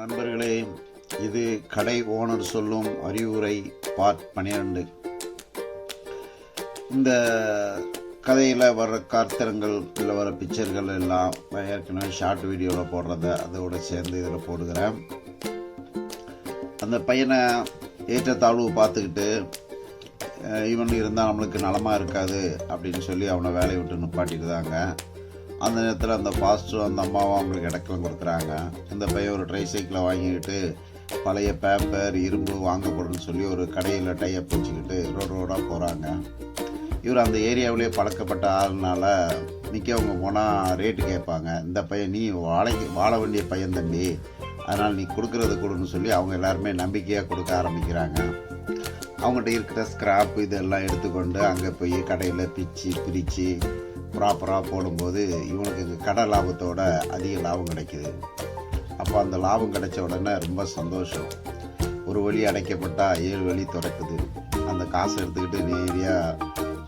நண்பர்களே இது கடை ஓனர் சொல்லும் அறிவுரை பார்ட் பன்னிரண்டு இந்த கதையில் வர்ற காத்திரங்கள் இல்லை வர பிக்சர்கள் எல்லாம் நான் ஏற்கனவே ஷார்ட் வீடியோவில் போடுறத அதோட சேர்ந்து இதில் போடுகிறேன். அந்த பையனை ஏற்றத்தாழ்வு பார்த்துக்கிட்டு இவன் இருந்தால் நம்மளுக்கு நலமாக இருக்காது அப்படின்னு சொல்லி அவனை வேலையை விட்டு நிப்பாட்டிடுதாங்க அந்த நேரத்தில் அந்த பாஸ்டரும் அந்த அம்மாவும் அவங்களுக்கு இடக்கலாம் கொடுக்குறாங்க. இந்த பையன் ஒரு ட்ரை சைக்கிளை வாங்கிக்கிட்டு பழைய பேப்பர் இரும்பு வாங்கப்படும்னு சொல்லி ஒரு கடையில் டையப் வச்சுக்கிட்டு ரோடு ரோடாக போகிறாங்க இவர் அந்த ஏரியாவிலே பழக்கப்பட்ட ஆளுனால நிற்கவங்க போனால் ரேட்டு கேட்பாங்க. இந்த பையன் நீ வாழைக்கு வாழ வேண்டிய பையன் தம்பி. அதனால் நீ கொடுக்குறது கொடுன்னு சொல்லி அவங்க எல்லாருமே நம்பிக்கையாக கொடுக்க ஆரம்பிக்கிறாங்க. அவங்ககிட்ட இருக்கிற ஸ்கிராப் இதெல்லாம் எடுத்துக்கொண்டு அங்கே போய் கடையில் பிச்சு பிரித்து ப்ராப்பராக போடும்போது இவனுக்கு கடை லாபத்தோட அதிக லாபம் கிடைக்குது. அப்போ அந்த லாபம் கிடைச்ச உடனே ரொம்ப சந்தோஷம். ஒரு வழி அடைக்கப்பட்டால் ஏழு வழி திறக்குது. அந்த காசை எடுத்துக்கிட்டு நேரடியாக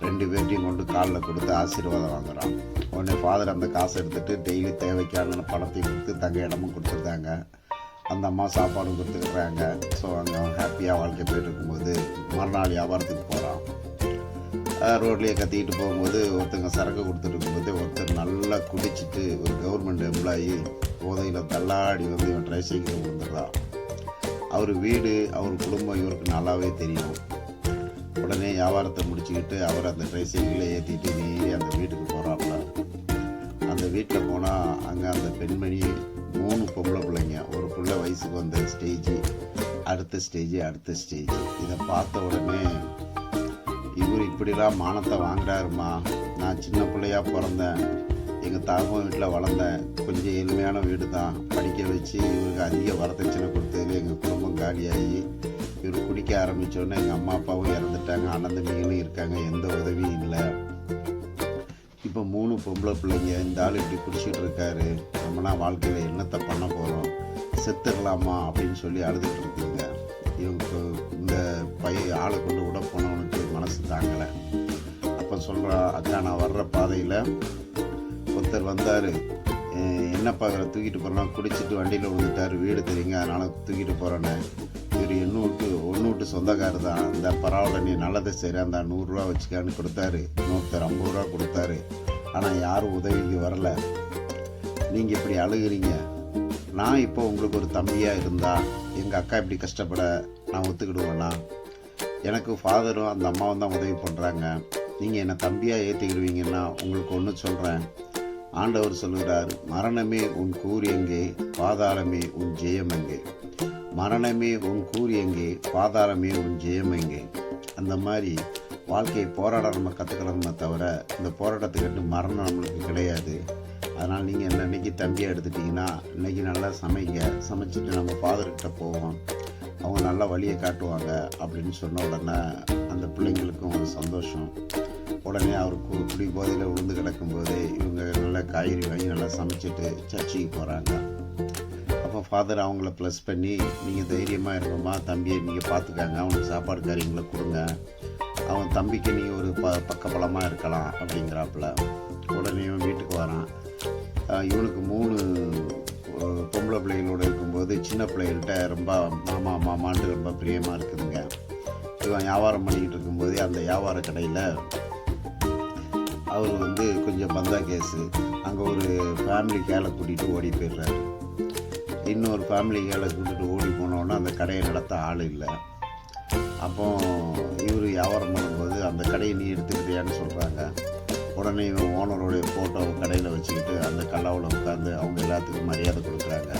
ரெண்டு பேர்ட்டையும் கொண்டு காலில் கொடுத்து ஆசீர்வாதம் வாங்குறான். உடனே ஃபாதர் அந்த காசை எடுத்துகிட்டு டெய்லி தேவைக்கான பணத்தையும் கொடுத்து தங்க இடமும் கொடுத்துருந்தாங்க அந்த அம்மா சாப்பாடும் கொடுத்துக்கிறாங்க ஸோ அங்கே ஹாப்பியாக வாழ்க்கை போயிட்டு இருக்கும்போது மறுநாள் வியாபாரத்துக்கு போகிறான் ரோட்லேயே கத்திக்கிட்டு போகும்போது ஒருத்தங்க சரக்கு கொடுத்துட்டு இருக்கும்போது ஒருத்தர் நல்லா குடிச்சிட்டு ஒரு கவர்மெண்ட் எம்ப்ளாயி போதையில் தள்ளாடி வந்து இவன் ட்ரை சைக்கிள் வந்துடுறான் அவர் வீடு அவர் குடும்பம் இவருக்கு நல்லாவே தெரியும். உடனே வியாபாரத்தை முடிச்சுக்கிட்டு அவர் அந்த ட்ரை சைக்கிளை ஏற்றிட்டு மீறி அந்த வீட்டுக்கு போகிறாப்புல அந்த வீட்டில் போனால் அங்கே அந்த பெண்மணி மூணு பொம்பளை பிள்ளைங்க ஒரு பிள்ளை வயசுக்கு வந்த ஸ்டேஜ் அடுத்த ஸ்டேஜ் அடுத்த ஸ்டேஜ் இதை பார்த்த உடனே இவர் இப்படிலாம் மானத்தை வாங்குறாருமா. நான் சின்ன பிள்ளையா பிறந்தேன். எங்கள் தாகம் வீட்டில் வளர்ந்தேன் கொஞ்சம் எளிமையான வீடு தான் படிக்க வச்சு இவருக்கு அதிக வரதட்சணை கொடுத்ததுல எங்கள் குடும்பம் காலியாகி இவர் குடிக்க ஆரம்பித்தோடனே எங்கள் அம்மா அப்பாவும் இறந்துட்டாங்க. அண்ணந்தம்பிகளும் இருக்காங்க. எந்த உதவியும் இல்லை. இப்போ மூணு பொம்பளை பிள்ளைங்க இந்த ஆள் இப்படி குடிச்சிட்டு இருக்காரு. நம்மனா வாழ்க்கையில் என்னத்தை பண்ண போகிறோம் செத்துடலாமா அப்படின்னு சொல்லி அழுதுட்டு இருக்குது. இந்த பைய ஆளை கொண்டு விட போனவனுக்கு மனசு தாங்கலை. அப்போ சொல்கிறா அக்கா நான் வர்ற பாதையில் ஒருத்தர் வந்தார். என்னப்பா இவரை தூக்கிட்டு போகிறோம் குடிச்சிட்டு வண்டியில் விழுந்துட்டார். வீடு தெரியுங்க அதனால் தூக்கிட்டு போகிறேன்னு இவர் என்ன விட்டு ஒன்று விட்டு சொந்தக்காரர் தான். இந்த பரவாயில்ல நீ நல்லதை சரி அந்த நூறுரூவா வச்சுக்கான்னு கொடுத்தாரு. இன்னொருத்தர் ஐம்பது ரூபா கொடுத்தாரு. ஆனால் யாரும் உதவிக்கு வரல. நீங்கள் இப்படி அழுகுறீங்க. நான் இப்போ உங்களுக்கு ஒரு தம்பியாக இருந்தால் எங்கள் அக்கா இப்படி கஷ்டப்பட நான் ஒத்துக்கிடுவேண்ணா. எனக்கு ஃபாதரும் அந்த அம்மாவும் தான் உதவி பண்ணுறாங்க நீங்கள் என்னை தம்பியாக ஏற்றிக்கிடுவீங்கன்னா உங்களுக்கு ஒன்று சொல்கிறேன் ஆண்டவர் சொல்கிறார் மரணமே உன் கூர் எங்கே பாதாளமே உன் ஜெயம் எங்கே? மரணமே உன் கூர் எங்கே பாதாளமே உன் ஜெயம் எங்கே? அந்த மாதிரி வாழ்க்கையை போராட நம்ம கற்றுக்கணுமே தவிர இந்த போராட்டத்துக்கு மரணம் நம்மளுக்கு கிடையாது. அதனால் நீங்கள் என்ன இன்றைக்கி தம்பியாக எடுத்துட்டிங்கன்னா இன்னைக்கு நல்லா சமைங்க. சமைச்சிட்டு நம்ம ஃபாதர்கிட்ட போவோம். அவங்க நல்ல வழியை காட்டுவாங்க அப்படின்னு சொன்ன உடனே அந்த பிள்ளைங்களுக்கும் ஒரு சந்தோஷம். உடனே அவர் குடி போதையில் விழுந்து கிடக்கும்போது இவங்க நல்லா காய்கறி வாங்கி நல்லா சமைச்சிட்டு சர்ச்சுக்கு போகிறாங்க அப்போ ஃபாதர் அவங்கள ப்ளஸ் பண்ணி நீங்கள் தைரியமாக இருக்கணுமா தம்பியை நீங்கள் பார்த்துக்காங்க அவனுக்கு சாப்பாடு காரியங்களை கொடுங்க. அவன் தம்பிக்கு நீ ஒரு ப பக்கபலமாக இருக்கலாம் அப்படிங்கிறாப்புல. உடனே இவன் வீட்டுக்கு வரான். இவனுக்கு மூணு பொம்பளை பிள்ளைங்களோட இருக்கும்போது சின்ன பிள்ளைகள்கிட்ட ரொம்ப மாமா மாமான்ட்டு ரொம்ப பிரியமாக இருக்குதுங்க. இவன் வியாபாரம் பண்ணிக்கிட்டு இருக்கும்போது அந்த வியாபார கடையில் அவர் வந்து கொஞ்சம் பந்தா கேஸு அங்கே ஒரு ஃபேமிலி கேலை கூட்டிகிட்டு ஓடி போயிடுறாரு. இன்னொரு ஃபேமிலி கேலை கூட்டிகிட்டு ஓடி போனோன்னா அந்த கடையை நடத்த ஆள் இல்லை. அப்போ இவர் வியாபாரம் பண்ணும்போது அந்த கடையை நீ எடுத்துக்கிட்டியான்னு சொல்கிறாங்க உடனே இவன் ஓனருடைய ஃபோட்டோவை கடையில் வச்சுக்கிட்டு அந்த கல்லாவில் உட்காந்து அவங்க எல்லாத்துக்கும் மரியாதை கொடுக்குறாங்க.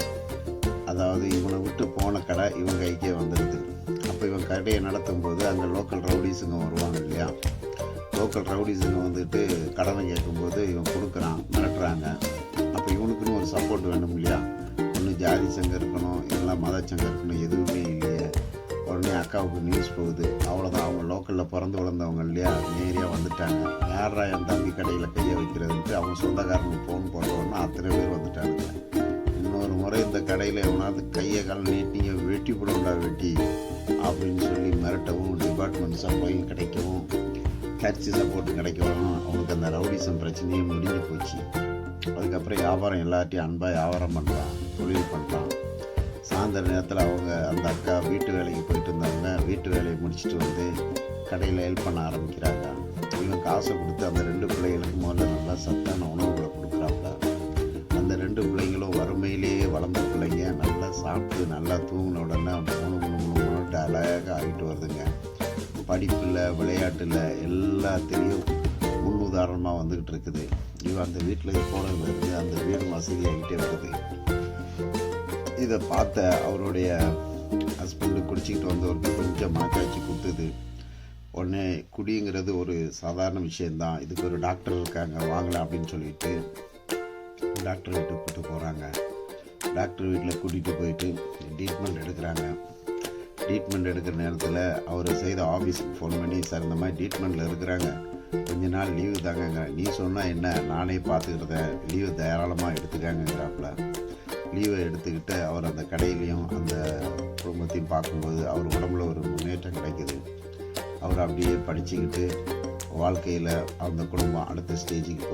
அதாவது இவனை விட்டு போன கடை இவன் கைக்கே வந்துடுது அப்போ இவன் கடையை நடத்தும் போது அங்கே லோக்கல் ரவுடிஸுங்க வருவாங்க இல்லையா? லோக்கல் ரவுடிஸுங்க வந்துட்டு கடனை கேட்கும்போது இவன் கொடுக்குறான் மிரட்டுறாங்க. அப்போ இவனுக்குன்னு ஒரு சப்போர்ட் வேணும் இல்லையா? ஒன்று ஜாதி சங்கம் இருக்கணும் இல்லை மத சங்கம் இருக்கணும் எது உடனே நியூஸ் போகுது. அவ்வளோதான் அவங்க லோக்கலில் பிறந்து வளர்ந்தவங்க இல்லையா? நேரியாக வந்துட்டாங்க. யாரா என் தம்பி கடையில் கையை வைக்கிறதுன்ட்டு அவங்க சொந்தக்காரனுக்கு ஃபோன் போட்டோன்னா அத்தனை பேர் வந்துட்டாங்க. இன்னொரு முறை இந்த கடையில் எவனாவது கையை கால் நீட்டிங்க வெட்டி போடுண்டா வெட்டி அப்படின்னு சொல்லி மிரட்டவும் டிபார்ட்மெண்ட் சப்போயும் கிடைக்கவும் சர்ச்சு சப்போர்ட் கிடைக்கவும் அவனுக்கு அந்த ரவுடிசம் பிரச்சனையும் முடிஞ்சு போச்சு. அதுக்கப்புறம் வியாபாரம் எல்லாத்தையும் அன்பாக வியாபாரம் பண்ணுறான் தொழில் பண்ணுறான் சாயந்தர நேரத்தில் அவங்க அந்த அக்கா வீட்டு வேலைக்கு போயிட்டு இருந்தாங்க வீட்டு வேலையை முடிச்சுட்டு வந்து கடையில் ஹெல்ப் பண்ண ஆரம்பிக்கிறாங்க. இவன் காசை கொடுத்து அந்த ரெண்டு பிள்ளைகளுக்கு முதல்ல நல்லா சத்தான உணவுகளை கொடுக்குறாங்க அந்த ரெண்டு பிள்ளைங்களும் வறுமையிலேயே வளர்ந்த பிள்ளைங்க. நல்லா சாப்பிட்டு நல்லா தூங்கின உடனே மூணு மூணு மூணு மூணுட்டு அழகாக ஆகிட்டு வருதுங்க. படிப்பில் விளையாட்டில் எல்லாத்துலேயும் முன்னுதாரணமாக வந்துக்கிட்டு இருக்குது. இவன் அந்த வீட்டில் போனதுலேருந்து அந்த வீடு வசதி ஆகிட்டே வருது இதை பார்த்த அவருடைய ஹஸ்பண்டு குடிச்சிக்கிட்டு வந்தவருக்கு கொஞ்சம் மனக்காட்சி கொடுத்தது. உடனே குடிங்கிறது ஒரு சாதாரண விஷயந்தான் இதுக்கு ஒரு டாக்டர் இருக்காங்க வாங்கலாம் அப்படின்னு சொல்லிட்டு டாக்டர் வீட்டுக்கு கூப்பிட்டு போகிறாங்க டாக்டர் வீட்டில் கூட்டிகிட்டு போயிட்டு ட்ரீட்மெண்ட் எடுக்கிறாங்க. ட்ரீட்மெண்ட் எடுக்கிற நேரத்தில் அவர் செய்த ஆஃபீஸுக்கு ஃபோன் பண்ணி சார் இந்த மாதிரி ட்ரீட்மெண்ட்டில் இருக்கிறாங்க. கொஞ்ச நாள் லீவு தாங்கங்க நீ சொன்னால் என்ன? நானே பார்த்துக்கிட்டேன் லீவு தாராளமாக எடுத்துக்காங்கிறாப்புல லீவை எடுத்துக்கிட்டு அவர் அந்த கடையிலையும் அந்த குடும்பத்தையும் பார்க்கும்போது அவர் உடம்புல ஒரு முன்னேற்றம் கிடைக்குது. அவர் அப்படியே படிச்சுக்கிட்டு வாழ்க்கையில் அந்த குடும்பம் அடுத்த ஸ்டேஜுக்கு போகுது.